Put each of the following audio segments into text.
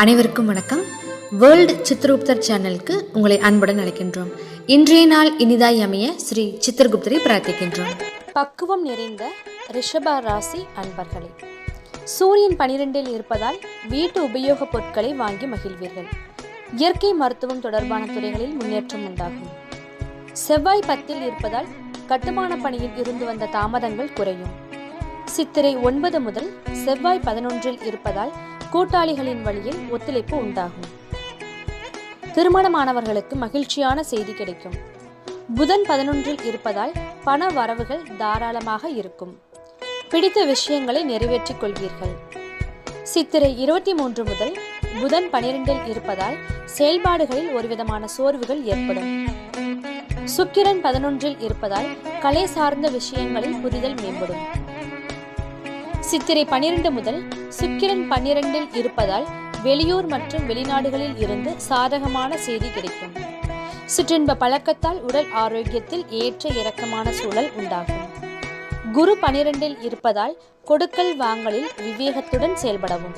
அனைவருக்கும் வணக்கம். வேர்ல்டு சித்திரகுப்தர் சேனலுக்கு உங்களை அன்புடன் அழைக்கின்றோம். இன்றைய நாள் இனிதாய் அமைய ஸ்ரீ சித்திரகுப்தரை பிரார்த்திக்கின்றோம். பக்குவம் நிறைந்த ரிஷப ராசி அன்பர்களே சூரியன் பனிரெண்டில் இருப்பதால் வீட்டு உபயோகப் பொருட்களை வாங்கி மகிழ்வீர்கள். இயற்கை மருத்துவம் தொடர்பான துறைகளில் முன்னேற்றம் உண்டாகும். செவ்வாய் பத்தில் இருப்பதால் கட்டுமான பணியில் இருந்து வந்த தாமதங்கள் குறையும். சித்திரை ஒன்பது முதல் செவ்வாய் பதினொன்றில் இருப்பதால் கூட்டாளிகளின் வழியில் ஒத்துழைப்பு உண்டாகும். திருமணமானவர்களுக்கு மகிழ்ச்சியான செய்தி கிடைக்கும். புதன் பதினொன்றில் இருப்பதால் பண வரவுகள் தாராளமாக இருக்கும். பிடித்த விஷயங்களை நிறைவேற்றிக் கொள்வீர்கள். சித்திரை இருபத்தி மூன்று முதல் புதன் பனிரெண்டில் இருப்பதால் செயல்பாடுகளில் ஒருவிதமான சோர்வுகள் ஏற்படும். சுக்கிரன் பதினொன்றில் இருப்பதால் கலை சார்ந்த விஷயங்களில் புரிதல் மேம்படும். சித்திரை பனிரெண்டு முதல் சுக்கிரன் பன்னிரண்டில் இருப்பதால் வெளியூர் மற்றும் வெளிநாடுகளில் இருந்து சாதகமான செய்தி கிடைக்கும். சிற்றின்ப பழக்கத்தால் உடல் ஆரோக்கியத்தில் ஏற்ற இறக்கமான சூழல் உண்டாகும். குரு பனிரெண்டில் இருப்பதால் கொடுக்கல் வாங்கலில் விவேகத்துடன் செயல்படவும்.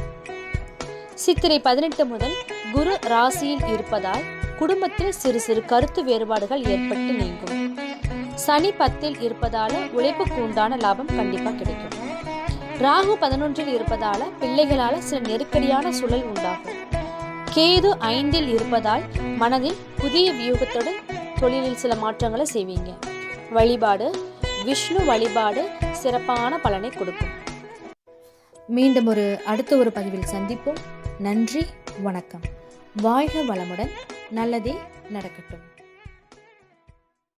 சித்திரை பதினெட்டு முதல் குரு ராசியில் இருப்பதால் குடும்பத்தில் சிறு சிறு கருத்து வேறுபாடுகள் ஏற்பட்டு நீங்கும். சனி பத்தில் இருப்பதால உழைப்புக்கு உண்டான லாபம் கண்டிப்பாக கிடைக்கும். ராகு பதினொன்றில் இருப்பதால பிள்ளைகளால சில நெருக்கடியான சூழல் உண்டாகும். கேது ஐந்தில் இருப்பதால் மனதில் புதிய வியூகத்துடன் தொழிலில் சில மாற்றங்களை செய்வீங்க. வழிபாடு விஷ்ணு வழிபாடு சிறப்பான பலனை கொடுக்கும். மீண்டும் ஒரு அடுத்த ஒரு பதிவில் சந்திப்போம். நன்றி வணக்கம். வாழ்க வளமுடன். நல்லதே நடக்கட்டும்.